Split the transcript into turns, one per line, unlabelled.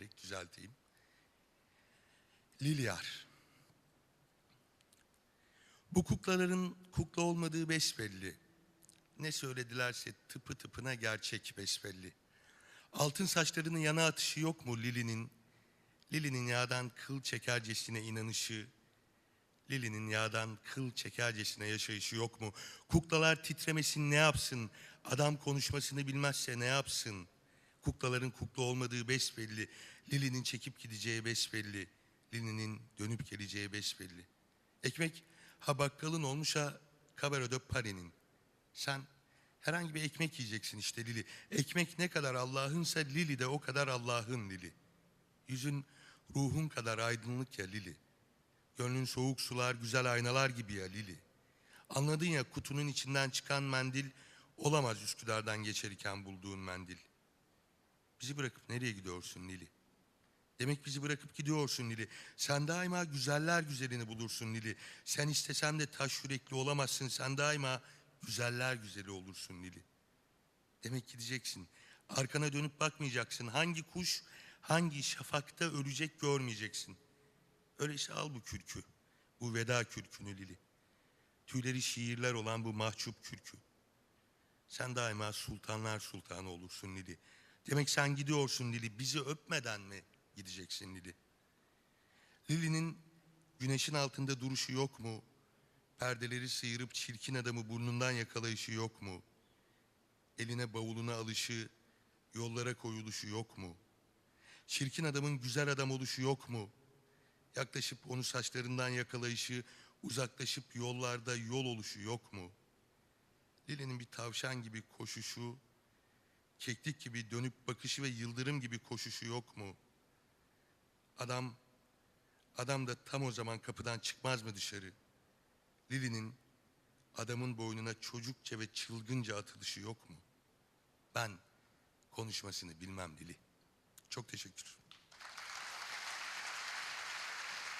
diyerek düzelteyim. Lilyar. Bu kuklaların kukla olmadığı besbelli. Ne söyledilerse tıpı tıpına gerçek besbelli. Altın saçlarının yana atışı yok mu Lili'nin? Lili'nin yağdan kıl çekercesine inanışı, Lili'nin yağdan kıl çekercesine yaşayışı yok mu? Kuklalar titremesin ne yapsın? Adam konuşmasını bilmezse ne yapsın? Kuklaların kukla olmadığı besbelli. Lili'nin çekip gideceği besbelli. Lili'nin dönüp geleceği besbelli. Ekmek ha bakkalın olmuş ha Cabaret de Paris'in. Sen herhangi bir ekmek yiyeceksin işte Lili. Ekmek ne kadar Allah'ınsa Lili de o kadar Allah'ın Lili. Yüzün ruhun kadar aydınlık ya Lili. Gönlün soğuk sular, güzel aynalar gibi ya Lili. Anladın ya kutunun içinden çıkan mendil olamaz Üsküdar'dan geçerken bulduğun mendil. Bizi bırakıp nereye gidiyorsun Lili? Demek bizi bırakıp gidiyorsun Lili. Sen daima güzeller güzelini bulursun Lili. Sen istesen de taş yürekli olamazsın. Sen daima güzeller güzeli olursun Lili. Demek gideceksin. Arkana dönüp bakmayacaksın. Hangi kuş hangi şafakta ölecek görmeyeceksin. Öyleyse al bu kürkü. Bu veda kürkünü Lili. Tüyleri şiirler olan bu mahcup kürkü. Sen daima sultanlar sultanı olursun Lili. Demek sen gidiyorsun Lili. Bizi öpmeden mi gideceksin Lili? Lili'nin güneşin altında duruşu yok mu? Perdeleri sıyırıp çirkin adamı burnundan yakalayışı yok mu? Eline bavuluna alışı, yollara koyuluşu yok mu? Çirkin adamın güzel adam oluşu yok mu? Yaklaşıp onu saçlarından yakalayışı, uzaklaşıp yollarda yol oluşu yok mu? Lili'nin bir tavşan gibi koşuşu, keklik gibi dönüp bakışı ve yıldırım gibi koşuşu yok mu? Adam, adam da tam o zaman kapıdan çıkmaz mı dışarı? Lili'nin adamın boynuna çocukça ve çılgınca atılışı yok mu? Ben konuşmasını bilmem Lili. Çok teşekkür.